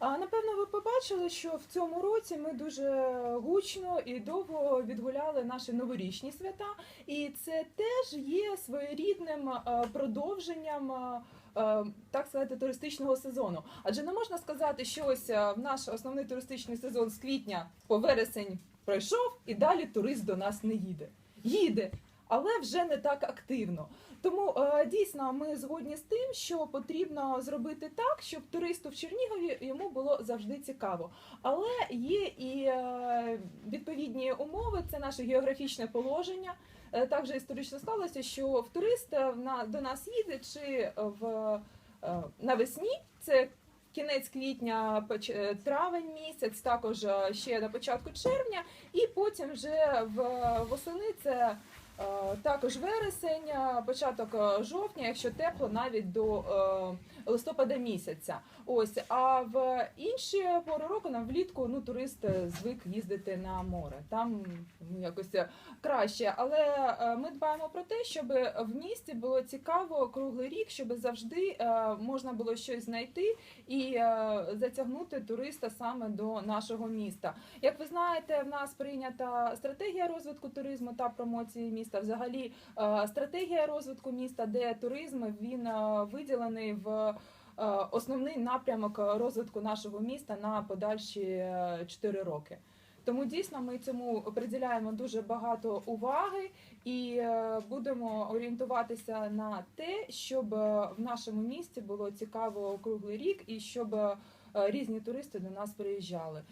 А напевно, ви побачили, що в цьому році ми дуже гучно і довго відгуляли наші новорічні свята, і це теж є своєрідним е, продовженням. е, е, Так сказати, туристичного сезону. Адже не можна сказати, що ось в наш основний туристичний сезон з квітня по вересень пройшов, і далі турист до нас не їде. Їде, але вже не так активно. Тому е, дійсно ми згодні з тим, що потрібно зробити так, щоб туристу в Чернігові йому було завжди цікаво. Але є і е, відповідні умови, це наше географічне положення. Е, Так вже історично склалося, що в турист до нас їде чи в навесні, це кінець квітня, травень місяць, також ще на початку червня, і потім вже в восени це. Е, Також вересень, е, початок е, жовтня, якщо тепло, навіть до листопада місяця. Ось а в інші пори року нам влітку ну турист звик їздити на море. Там ну, якось краще. Але ми дбаємо про те, щоб в місті було цікаво круглий рік, щоб завжди можна було щось знайти і затягнути туриста саме до нашого міста. Як ви знаєте, в нас прийнята стратегія розвитку туризму та промоції міста. Взагалі, е, стратегія розвитку міста, де туризм він е, виділений в е, основний напрямок розвитку нашого міста на подальші 4 роки. Тому дійсно ми цьому приділяємо дуже багато уваги і будемо орієнтуватися на те, щоб в нашому місті було цікаво круглий рік і щоб різні туристи до нас приїжджали.